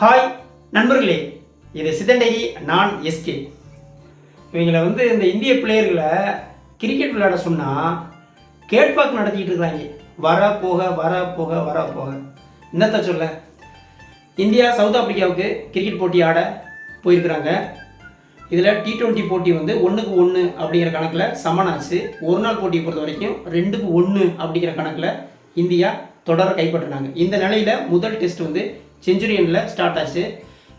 Hi நண்பர்களே. இது சிதண்டகி நான் எஸ்கே. இவங்களை வந்து இந்த இந்திய பிளேயர்களை கிரிக்கெட் விளையாட சொன்னால் கேட்பாக்கு நடத்திக்கிட்டு இருக்கிறாங்க வர போக வர போக வர போக. என்னத்த சொல்ல? இந்தியா சவுத் ஆப்பிரிக்காவுக்கு கிரிக்கெட் போட்டி ஆட போயிருக்கிறாங்க. இதில் டி டுவெண்ட்டி போட்டி வந்து ஒன்றுக்கு ஒன்று அப்படிங்கிற கணக்கில் சமனாச்சு ஒரு நாள் போட்டியை பொறுத்த வரைக்கும் ரெண்டுக்கு ஒன்று அப்படிங்கிற கணக்கில் இந்தியா தொடர கைப்பற்றினாங்க. இந்த நிலையில் முதல் டெஸ்ட் வந்து செஞ்சுரியனில் ஸ்டார்ட் ஆச்சு.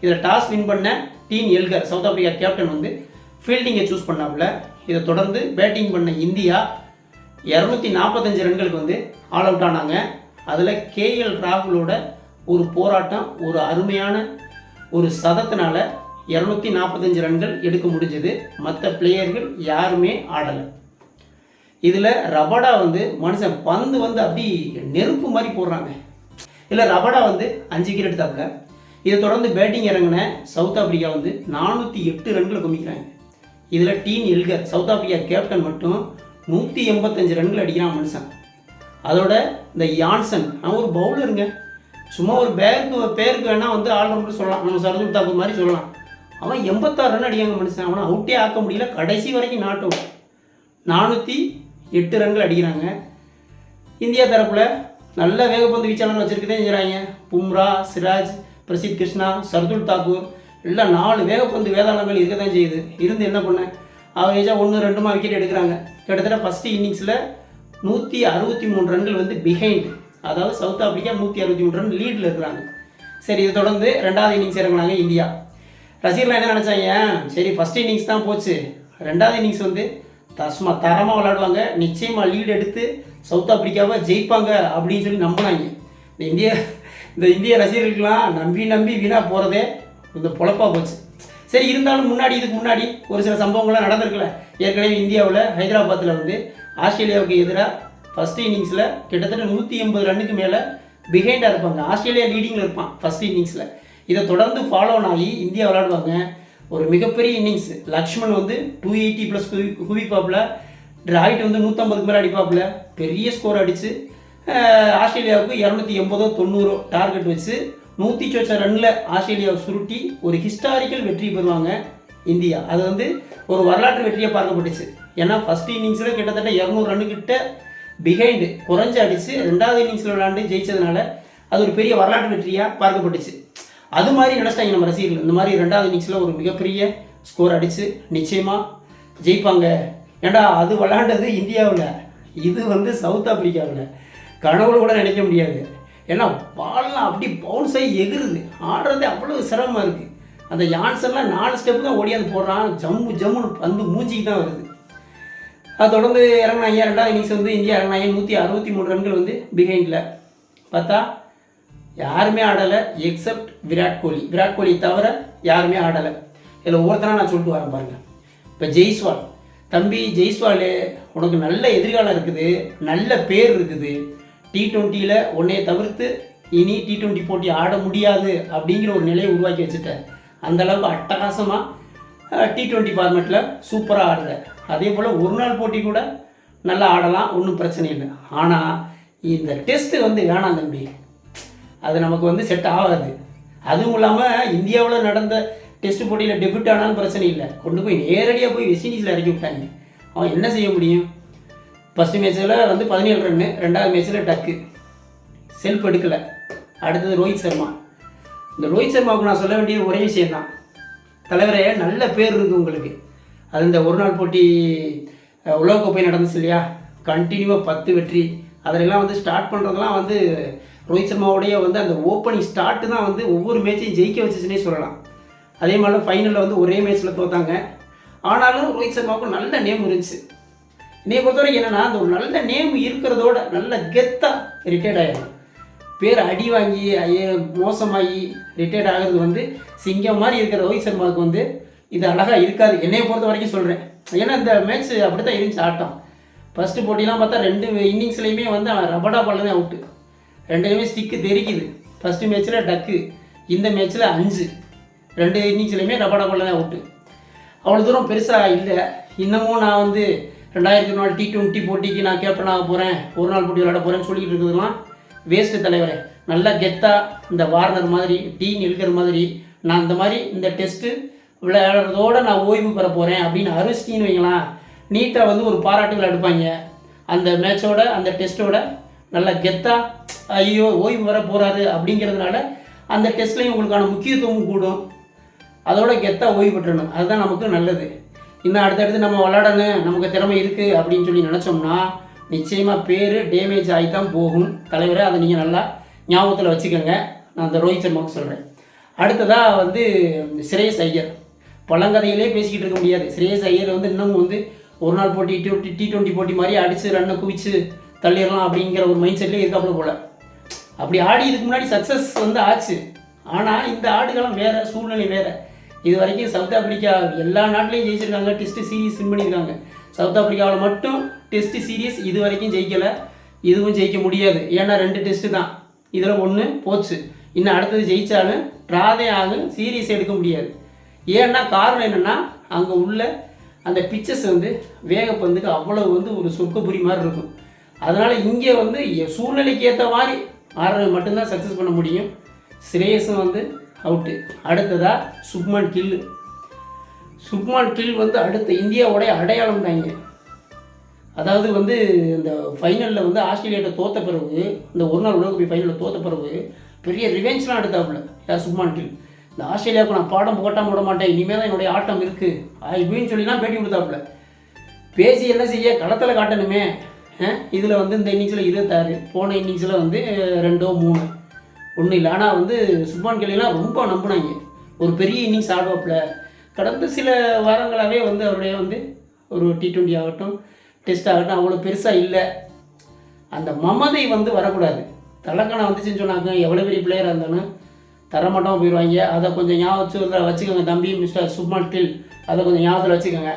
இதில் டாஸ் வின் பண்ண team Elgar South Africa captain வந்து ஃபீல்டிங்கை சூஸ் பண்ணாப்புல. இதை தொடர்ந்து பேட்டிங் பண்ண இந்தியா இரநூத்தி நாற்பத்தஞ்சு ரன்களுக்கு வந்து ஆல் அவுட் ஆனாங்க. அதில் கேஎல் ராகுலோட ஒரு போராட்டம் ஒரு அருமையான ஒரு சதத்தினால இரநூத்தி நாற்பத்தஞ்சு ரன்கள் எடுக்க முடிஞ்சது. மற்ற பிளேயர்கள் யாருமே ஆடலை. இதில் ரபடா வந்து மனுஷன் பந்து வந்து அப்படி நெருப்பு மாதிரி போடுறாங்க. இல்லை ரபடா வந்து அஞ்சு விக்கெட் எடுத்தாப்புல. இதை தொடர்ந்து பேட்டிங் இறங்கின சவுத் ஆப்பிரிக்கா வந்து நானூற்றி எட்டு ரன்களை குமிக்கிறாங்க. இதில் Dean Elgar South Africa captain மட்டும் நூற்றி எண்பத்தஞ்சு ரன்கள் அடிக்கிறான் மனுஷன். அதோட இந்த யான்சன் அவன் ஒரு பவுலருங்க சும்மா ஒரு பேருக்கு பேருக்கு வேணால் வந்து ஆல்ரவுண்டர் சொல்லலாம். நம்ம சரதுல் தாக்கூர் மாதிரி சொல்லலாம். அவன் எண்பத்தாறு ரன் அடிக்காங்க மனுஷன். அவனை அவுட்டே ஆக்க முடியல. கடைசி வரைக்கும் நாட்டும் நானூற்றி எட்டு ரன்கள் அடிக்கிறாங்க. இந்தியா தரப்பில் நல்ல வேகப்பந்து வீச்சாளர் வச்சுருக்கதே செய்கிறாங்க பும்ரா சிராஜ் பிரசித் கிருஷ்ணா சர்துல் தாக்கூர். எல்லாம் நாலு வேகப்பந்து வேதாளங்கள் இருக்க தான் செய்யுது. இருந்து என்ன பண்ண? அவரேஜாக ஒன்று ரெண்டுமா விக்கெட் எடுக்கிறாங்க. கிட்டத்தட்ட ஃபஸ்ட்டு இன்னிங்ஸில் நூற்றி அறுபத்தி மூணு ரன்கள் வந்து பிஹைண்ட் அதாவது சவுத் ஆப்பிரிக்கா நூற்றி அறுபத்தி மூணு ரன் லீடில் இருக்கிறாங்க. சரி இதை தொடர்ந்து ரெண்டாவது இன்னிங்ஸ் இறங்குனாங்க இந்தியா. ரசிகர்லாம் என்ன நினச்சாங்க? சரி ஃபஸ்ட் இன்னிங்ஸ் தான் போச்சு. ரெண்டாவது இன்னிங்ஸ் வந்து தஸ்மா தரமாக விளையாடுவாங்க. நிச்சயமாக லீடு எடுத்து சவுத் ஆப்பிரிக்காவை ஜெயிப்பாங்க அப்படின்னு சொல்லி நம்பினாங்க. இந்த இந்திய இந்த இந்திய ரசிகர்களுக்கெல்லாம் நம்பி நம்பி வீணாக போகிறதே இந்த பொழப்பாக போச்சு. சரி இருந்தாலும் முன்னாடி இதுக்கு முன்னாடி ஒரு சில சம்பவங்கள்லாம் நடந்திருக்குல்ல. ஏற்கனவே இந்தியாவில் ஹைதராபாத்தில் வந்து ஆஸ்திரேலியாவுக்கு எதிராக ஃபஸ்ட் இன்னிங்ஸில் கிட்டத்தட்ட நூற்றி எண்பது ரன்னுக்கு மேலே பிஹைண்டாக இருப்பாங்க. ஆஸ்திரேலியா லீடிங்கில் இருப்பான் ஃபஸ்ட் இன்னிங்ஸில் இதை தொடர்ந்து ஃபாலோ ஆகி இந்தியா விளையாடுவாங்க. ஒரு மிகப்பெரிய இன்னிங்ஸ் லக்ஷ்மண் வந்து டூ எயிட்டி ப்ளஸ் குவி குவிப்பாப்பில். ட்ராயிட் வந்து நூற்றம்பதுக்கு மேலே அடிப்பாப்புல. பெரிய ஸ்கோர் அடித்து ஆஸ்திரேலியாவுக்கு இரநூத்தி எண்பதோ தொண்ணூறோ டார்கெட் வச்சு நூற்றி சொச்ச ரன்னில் ஆஸ்திரேலியாவை சுருட்டி ஒரு ஹிஸ்டாரிக்கல் வெற்றி பெறுவாங்க இந்தியா. அது வந்து ஒரு வரலாற்று வெற்றியாக பார்க்கப்பட்டுச்சு. ஏன்னா ஃபஸ்ட் இன்னிங்ஸில் கிட்டத்தட்ட இரநூறு ரன்னுக்கிட்ட பிஹைண்டு குறைஞ்சு அடித்து ரெண்டாவது இன்னிங்ஸில் விளாண்டு ஜெயிச்சதுனால அது ஒரு பெரிய வரலாற்று வெற்றியாக பார்க்கப்பட்டுச்சு. அது மாதிரி நினச்சிட்டாங்க நம்ம ரசிகர்கள். இந்த மாதிரி ரெண்டாவது இன்னிங்ஸில் ஒரு மிகப்பெரிய ஸ்கோர் அடித்து நிச்சயமாக ஜெயிப்பாங்க. ஏண்டா அது விளாண்டது இந்தியாவில். இது வந்து சவுத் ஆப்பிரிக்காவில். கனவுல கூட நினைக்க முடியாது. ஏன்னா பால்லாம் அப்படி பவுன்ஸ் ஆகி எகிருது. ஆடுறதே அவ்வளோ சிரமமாக இருக்குது அந்த யான்சன்லாம் நாலு ஸ்டெப்பு தான் ஓடியாந்து போடுறான். ஜம்மு ஜம்முன்னு வந்து மூஞ்சிக்கு தான் வருது. அது தொடர்ந்து இறங்கினாங்க ரெண்டாவது இன்னிங்ஸ் வந்து இந்தியா இறங்கினாங்க நூற்றி அறுபத்தி மூணு ரன்கள் வந்து பிஹைண்டில் பார்த்தா யாருமே ஆடலை எக்ஸப்ட் விராட் கோலி. விராட் கோலி தவிர யாருமே ஆடலை. இதில் ஒவ்வொருத்தராக நான் சொல்லிட்டு வரேன் பாருங்கள் இப்போ ஜெய்ஸ்வால். தம்பி ஜெய்ஸ்வால் உனக்கு நல்ல எதிர்காலம் இருக்குது நல்ல பேர் இருக்குது. டி டுவெண்ட்டியில் உன்னையை தவிர்த்து இனி டி டுவெண்ட்டி போட்டி ஆட முடியாது அப்படிங்கிற ஒரு நிலையை உருவாக்கி வச்சுட்டேன் அந்தளவுக்கு அட்டகாசமாக டி ட்வெண்ட்டி ஃபார்மேட்டில் சூப்பராக ஆடுற. அதே போல் ஒரு நாள் போட்டி கூட நல்லா ஆடலாம் ஒன்றும் பிரச்சனை இல்லை. ஆனால் இந்த டெஸ்ட்டு வந்து வேணாம் தம்பி. அது நமக்கு வந்து செட் ஆகாது. அதுவும் இல்லாமல் இந்தியாவில் நடந்த டெஸ்ட் போட்டியில் டெபியூட் ஆனாலும் பிரச்சனை இல்லை. கொண்டு போய் நேரடியாக போய் வெஸ்ட் இண்டீஸில் இறக்கி விட்டாங்க. அவன் என்ன செய்ய முடியும்? ஃபஸ்ட்டு மேட்ச்சில் வந்து பதினேழு ரன்னு ரெண்டாவது மேட்ச்சில் டக்கு செல்ஃப் எடுக்கலை. அடுத்தது ரோஹித் சர்மா. இந்த ரோஹித் சர்மாவுக்கு நான் சொல்ல வேண்டிய ஒரே விஷயம்தான். தலைவரே நல்ல பேர் இருக்குது உங்களுக்கு. அது இந்த ஒரு நாள் போட்டி உலகக்கோப்பை நடந்துச்சு இல்லையா? கண்டினியூவாக பத்து வெற்றி. அதிலெல்லாம் வந்து ஸ்டார்ட் பண்ணுறதுலாம் வந்து ரோஹித் சர்மாவுடைய வந்து அந்த ஓப்பனிங் ஸ்டார்ட்டு தான் வந்து ஒவ்வொரு மேட்சையும் ஜெயிக்க வச்சுச்சுன்னே சொல்லலாம். அதே மாதிரி ஃபைனலில் வந்து ஒரே மேட்ச்சில் தோத்தாங்க. ஆனாலும் ரோஹித் சர்மாவுக்கு நல்ல நேம் இருந்துச்சு. என்னை பொறுத்த வரைக்கும் என்னென்னா அந்த ஒரு நல்ல நேம் இருக்கிறதோட நல்ல கெத்தாக ரிட்டையர்ட் ஆகிடும் பேர் அடி வாங்கி மோசமாகி ரிட்டையர்ட் ஆகிறது வந்து சிங்கம் மாதிரி இருக்கிற ரோஹித் சர்மாவுக்கு வந்து இது அழகாக இருக்காது. என்னையை பொறுத்த வரைக்கும் சொல்கிறேன் ஏன்னா இந்த மேட்ச் அப்படி தான் இருந்துச்சு ஆட்டம். ஃபஸ்ட்டு போட்டிலாம் பார்த்தா ரெண்டு இன்னிங்ஸ்லையுமே வந்து ரபடா பால் தான் அவுட்டு ரெண்டுமே ஸ்டிக்கு தெரிக்குது. ஃபஸ்ட்டு மேட்ச்சில் டக்கு இந்த மேட்ச்சில் அஞ்சு. ரெண்டு இன்னிங்ஸ்லையுமே ரபடா தான் அவுட்டு அவ்வளோ தூரம் பெருசாக இல்லை. இன்னமும் நான் வந்து ரெண்டாயிரத்தி நாலு டி டுவெண்ட்டி போட்டிக்கு நான் கேப்டன் ஆக போகிறேன் ஒரு நாள் போட்டி விளையாட போகிறேன்னு சொல்லிட்டு இருக்கிறதுலாம் வேஸ்ட்டு தலைவரே. நல்லா கெத்தாக இந்த வார்னர் மாதிரி டீன் இழுக்கிற மாதிரி நான் இந்த மாதிரி இந்த டெஸ்ட்டு விளையாடுறதோட நான் ஓய்வு பெற போகிறேன் அப்படின்னு அரிசிட்டின்னு வைங்களேன். நீட்டாக வந்து ஒரு பாராட்டுகள் எடுப்பாங்க. அந்த மேட்சோட அந்த டெஸ்ட்டோட நல்லா கெத்தாக ஐயோ ஓய்வு வர போகிறாரு அப்படிங்கிறதுனால அந்த டெஸ்ட்லேயும் உங்களுக்கான முக்கியத்துவம் கூடும். அதோட கெத்தாக ஓய்வு பெற்றணும். அதுதான் நமக்கு நல்லது. இன்னும் அடுத்தடுத்து நம்ம விளாடணும் நமக்கு திறமை இருக்குது அப்படின்னு சொல்லி நினச்சோம்னா நிச்சயமாக பேர் டேமேஜ் ஆகி தான் போகும். தலைவரை அதை நீங்கள் நல்லா ஞாபகத்தில் வச்சுக்கோங்க. நான் அந்த ரோஹித் சர்மாவுக்கு சொல்கிறேன் அடுத்ததாக வந்து சிரேஸ் ஐயர். பழங்கதையிலே பேசிக்கிட்டு இருக்க முடியாது. சிரேஸ் ஐயர் வந்து இன்னமும் வந்து ஒரு நாள் போட்டி டி டி டுவெண்ட்டி போட்டி மாதிரி அடித்து ரன்னை குவிச்சு தள்ளிடலாம் அப்படிங்கிற ஒரு மைண்ட் செட்லேயே இருக்காப்புல போல. அப்படி ஆடி இதுக்கு முன்னாடி சக்ஸஸ் வந்து ஆச்சு. ஆனால் இந்த ஆடுகளும் வேறு சூழ்நிலை வேறு. இது வரைக்கும் சவுத் ஆப்பிரிக்கா எல்லா நாட்டிலையும் ஜெயிச்சிருக்காங்க. டெஸ்ட் சீரீஸ் வின் பண்ணியிருக்காங்க சவுத் ஆப்பிரிக்காவில் மட்டும் டெஸ்ட் சீரீஸ் இது வரைக்கும் ஜெயிக்கலை. இதுவும் ஜெயிக்க முடியாது. ஏன்னா ரெண்டு டெஸ்ட்டு தான். இதில் ஒன்று போச்சு. இன்னும் அடுத்தது ஜெயித்தாலும் ட்ராதே ஆகும். சீரீஸ் எடுக்க முடியாது. ஏன்னா காரணம் என்னென்னா அங்கே உள்ள அந்த பிக்சர்ஸ் வந்து வேகப்பந்துக்கு அவ்வளோ வந்து ஒரு சொர்க்கபுரி மாதிரி இருக்கும். அதனால் இங்கே வந்து சூழ்நிலைக்கு ஏற்ற மாதிரி ஆடுறது மட்டும்தான் சக்ஸஸ் பண்ண முடியும். ஸ்ரேயஸும் வந்து அவுட்டு அடுத்ததாக சுப்மான் கில்லு சுப்மான் கில் வந்து அடுத்த இந்தியாவுடைய அடையாளம் தாங்க அதாவது வந்து இந்த ஃபைனலில் வந்து ஆஸ்திரேலியாட்ட தோத்த பிறகு இந்த ஒரு நாள் உலகக்கோப்பை ஃபைனலில் தோத்த பிறகு பெரிய ரிவெஞ்ச்லாம் எடுத்தாப்புல யார் சுப்மான் கில். இந்த ஆஸ்திரேலியாவுக்கு நான் பாடம் போட்டாம விட மாட்டேன் இனிமேல் தான் என்னுடைய ஆட்டம் இருக்குது அப்படின்னு சொல்லிலாம் பேட்டி கொடுத்தாப்புல. பேசி என்ன செய்ய? களத்தில் காட்டணுமே. இதில் வந்து இந்த இன்னிங்ஸில் இருபத்தாறு. போன இன்னிங்ஸில் வந்து ரெண்டோ மூணு. ஒன்றும் இல்லை. ஆனால் வந்து சுப்மான் கில்லாம் ரொம்ப நம்பினாங்க. ஒரு பெரிய இன்னிங்ஸ் ஆடுவாப்புல. கடந்த சில வாரங்களாகவே வந்து அவருடைய வந்து ஒரு டி ட்வெண்ட்டி ஆகட்டும் டெஸ்ட் ஆகட்டும் அவ்வளோ பெருசாக இல்லை. அந்த மமதை வந்து வரக்கூடாது. தலக்கணம் வந்துச்சுன்னு சொன்னாங்க. எவ்வளோ பெரிய பிளேயராக இருந்தாலும் தரமாட்டோம் போயிடுவாங்க. அதை கொஞ்சம் ஞாபகம் வச்சு வச்சுக்கோங்க தம்பி மிஸ்டர் சுப்மான் டில் அதை கொஞ்சம் ஞாபகத்தில் வச்சுக்கோங்க.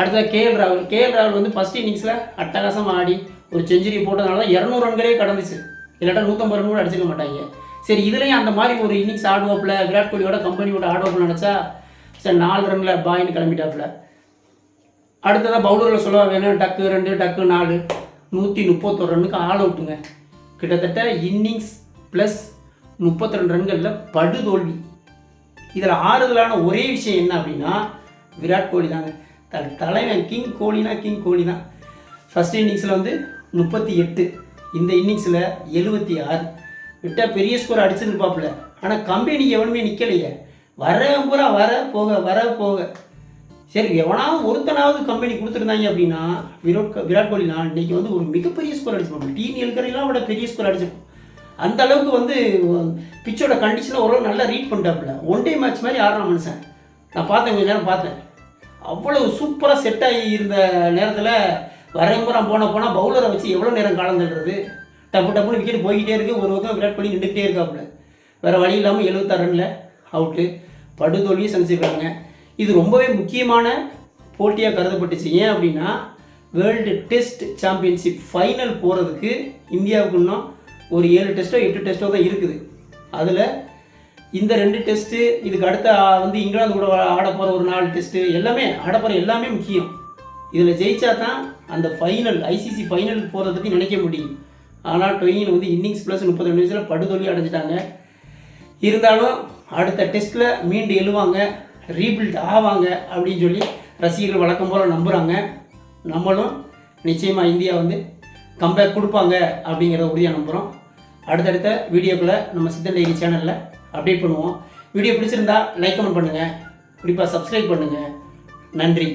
அடுத்தது கேஎல் ராகுல். கேஎல் ராகுல் வந்து ஃபஸ்ட் இன்னிங்ஸில் அட்டகாசமாக ஆடி ஒரு செஞ்சுரி போட்டதுனால தான் இரநூறு ரன்களே கடந்துச்சு. இல்லாட்டா நூற்றம்பது ரன் கூட அடிச்சிக்க மாட்டாங்க. சரி இதுலேயும் அந்த மாதிரி ஒரு இன்னிங்ஸ் ஆடுவாப்புல விராட் கோலியோட கம்பெனியோட ஆடுவாப்புல நினச்சா சரி நாலு ரனில் பாயின்னு கிளம்பிட்டாப்புல. அடுத்ததாக பவுலரில் சொல்ல வேணும் டக்கு ரெண்டு டக்கு நாலு. நூற்றி முப்பத்தொரு ரன்னுக்கு ஆள் அவுட்டுங்க. கிட்டத்தட்ட இன்னிங்ஸ் ப்ளஸ் முப்பத்தி ரெண்டு ரன்களில் படுதோல்வி. இதில் ஆறுதலான ஒரே விஷயம் என்ன அப்படின்னா விராட் கோலி தாங்க. த தலைவன் கிங் கோலினா கிங் கோலி தான் ஃபஸ்ட் இன்னிங்ஸில் வந்து முப்பத்தி எட்டு இந்த இன்னிங்ஸில் எழுபத்தி ஆறு. விட்டால் பெரிய ஸ்கோர் அடிச்சிருப்பாப்புல. ஆனால் கம்பெனி எவனுமே நிற்கலையே வர பூரா வர போக வர போக. சரி எவனாவது ஒருத்தனாவது கம்பெனி கொடுத்துருந்தாங்க அப்படின்னா விராட் விராட் கோலினா இன்னைக்கு வந்து ஒரு மிகப்பெரிய ஸ்கோர் அடிச்சிருப்பாங்க. டீம் எழுக்கறையெல்லாம் விட பெரிய ஸ்கோர் அடிச்சிருப்போம் அந்த அளவுக்கு வந்து பிச்சோட கண்டிஷனை ஓரளவு நல்லா ரீட் பண்ணிட்டாப்புல. ஒன் டே மேட்ச் மாதிரி ஆடுறான் மனுஷன். நான் பார்த்தேன் கொஞ்ச நேரம் பார்த்தேன். அவ்வளவு சூப்பராக செட் ஆகி இருந்த நேரத்தில் வரம்புறம் போன போனால் பவுலரை வச்சு எவ்வளோ நேரம் காலம் தள்ளுறது? டப்பு டப்புன்னு விக்கெட் போய்கிட்டே இருக்கு. ஒரு பக்கம் விராட் கோலி நின்றுக்கிட்டே இருக்காப்புல. வேறு வழி இல்லாமல் எழுபத்தாறு ரனில் அவுட்டு படுதோல்வியும் சந்திச்சிருக்காங்க இது ரொம்பவே முக்கியமான போட்டியாக கருதப்பட்டுச்சு. ஏன் அப்படின்னா வேர்ல்டு டெஸ்ட் சாம்பியன்ஷிப் ஃபைனல் போகிறதுக்கு இந்தியாவுக்கு இன்னும் ஒரு ஏழு டெஸ்ட்டோ எட்டு டெஸ்ட்டோ தான் இருக்குது. அதில் இந்த ரெண்டு டெஸ்ட்டு இதுக்கு அடுத்த வந்து இங்கிலாந்து கூட ஆட போகிற ஒரு நாலு டெஸ்ட்டு எல்லாமே ஆட போகிற எல்லாமே முக்கியம். இதில் ஜெயிச்சா தான் அந்த ஃபைனல் ஐசிசி ஃபைனலுக்கு போகிறத பற்றி நினைக்க முடியும். ஆனால் டொயின் வந்து இன்னிங்ஸ் ப்ளஸ் முப்பது நிமிஷத்தில் படுதோல்வி அடைஞ்சிட்டாங்க. இருந்தாலும் அடுத்த டெஸ்ட்டில் மீண்டு எழுவாங்க ரீபில்ட் ஆவாங்க அப்படின்னு சொல்லி ரசிகர்கள் வழக்கம் போல் நம்புகிறாங்க நம்மளும் நிச்சயமாக இந்தியா வந்து கம்பேர் கொடுப்பாங்க அப்படிங்கிறத உறுதியாக நம்புகிறோம் அடுத்தடுத்த வீடியோக்களை நம்ம சித்தன் டெய்லி சேனலில் அப்டேட் பண்ணுவோம். வீடியோ பிடிச்சிருந்தா லைக் கமெண்ட் பண்ணுங்கள் குறிப்பாக சப்ஸ்கிரைப் பண்ணுங்கள் நன்றி.